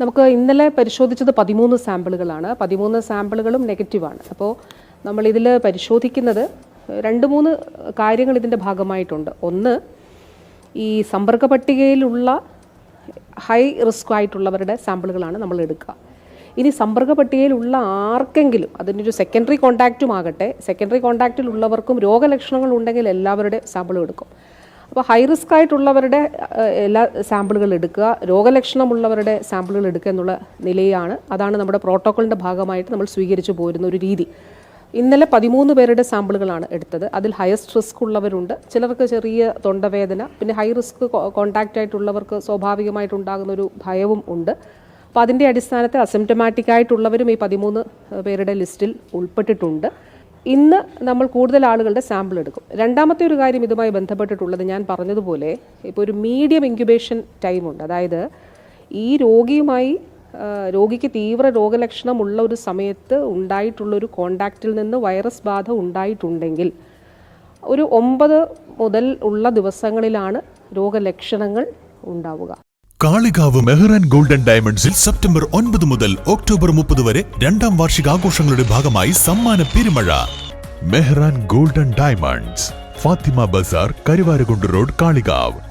നമുക്ക് ഇന്നലെ പരിശോധിച്ചത് പതിമൂന്ന് സാമ്പിളുകളാണ്. പതിമൂന്ന് സാമ്പിളുകളും നെഗറ്റീവാണ് അപ്പോൾ നമ്മൾ ഇതിൽ പരിശോധിക്കുന്നത് രണ്ട് മൂന്ന് കാര്യങ്ങൾ ഇതിന്റെ ഭാഗമായിട്ടുണ്ട്. ഒന്ന് ഈ സമ്പർക്ക പട്ടികയിലുള്ള ഹൈ റിസ്ക് ആയിട്ടുള്ളവരുടെ സാമ്പിളുകളാണ് നമ്മൾ എടുക്കുക. ഇനി സമ്പർക്ക പട്ടികയിലുള്ള ആർക്കെങ്കിലും അതിനൊരു സെക്കൻഡറി കോണ്ടാക്റ്റും ആകട്ടെ സെക്കൻഡറി കോണ്ടാക്റ്റിലുള്ളവർക്കും രോഗലക്ഷണങ്ങൾ ഉണ്ടെങ്കിൽ എല്ലാവരുടെ സാമ്പിളും എടുക്കും. അപ്പോൾ ഹൈ റിസ്ക് ആയിട്ടുള്ളവരുടെ എല്ലാ സാമ്പിളുകൾ എടുക്കുക രോഗലക്ഷണമുള്ളവരുടെ സാമ്പിളുകൾ എടുക്കുക എന്നുള്ള നിലയാണ് അതാണ് നമ്മുടെ പ്രോട്ടോക്കോളിന്റെ ഭാഗമായിട്ട് നമ്മൾ സ്വീകരിച്ചു പോരുന്ന ഒരു രീതി. ഇന്നലെ പതിമൂന്ന് പേരുടെ സാമ്പിളുകളാണ് എടുത്തത്. അതിൽ ഹയസ്റ്റ് റിസ്ക് ഉള്ളവരുണ്ട്. ചിലർക്ക് ചെറിയ തൊണ്ടവേദന പിന്നെ ഹൈ റിസ്ക് കോണ്ടാക്റ്റ് ആയിട്ടുള്ളവർക്ക് സ്വാഭാവികമായിട്ടുണ്ടാകുന്ന ഒരു ഭയവും ഉണ്ട്. അപ്പോൾ അതിന്റെ അടിസ്ഥാനത്തിൽ അസിംറ്റമാറ്റിക് ആയിട്ടുള്ളവരും ഈ പതിമൂന്ന് പേരുടെ ലിസ്റ്റിൽ ഉൾപ്പെട്ടിട്ടുണ്ട്. ഇന്ന് നമ്മൾ കൂടുതൽ ആളുകളുടെ സാമ്പിൾ എടുക്കും. രണ്ടാമത്തെ ഒരു കാര്യം ഇതുമായി ബന്ധപ്പെട്ടിട്ടുള്ളത് ഞാൻ പറഞ്ഞതുപോലെ ഇപ്പോൾ ഒരു മീഡിയം ഇൻക്യുബേഷൻ ടൈമുണ്ട് അതായത് ഈ രോഗിയുമായി രോഗിക്ക് തീവ്ര രോഗലക്ഷണമുള്ള ഒരു സമയത്ത് ഉണ്ടായിട്ടുള്ളൊരു കോണ്ടാക്റ്റിൽ നിന്ന് വൈറസ് ബാധ ഉണ്ടായിട്ടുണ്ടെങ്കിൽ ഒരു ഒമ്പത് മുതൽ ഉള്ള ദിവസങ്ങളിലാണ് രോഗലക്ഷണങ്ങൾ ഉണ്ടാവുക. കാളികാവ് മെഹ്റാൻ ഗോൾഡൻ ഡയമണ്ട്സിൽ സെപ്റ്റംബർ ഒൻപത് മുതൽ ഒക്ടോബർ മുപ്പത് വരെ രണ്ടാം വാർഷിക ആഘോഷങ്ങളുടെ ഭാഗമായി സമ്മാന പെരുമഴ. Mehran golden diamonds Fathima Bazar Karuvarakundu road Kalikavu.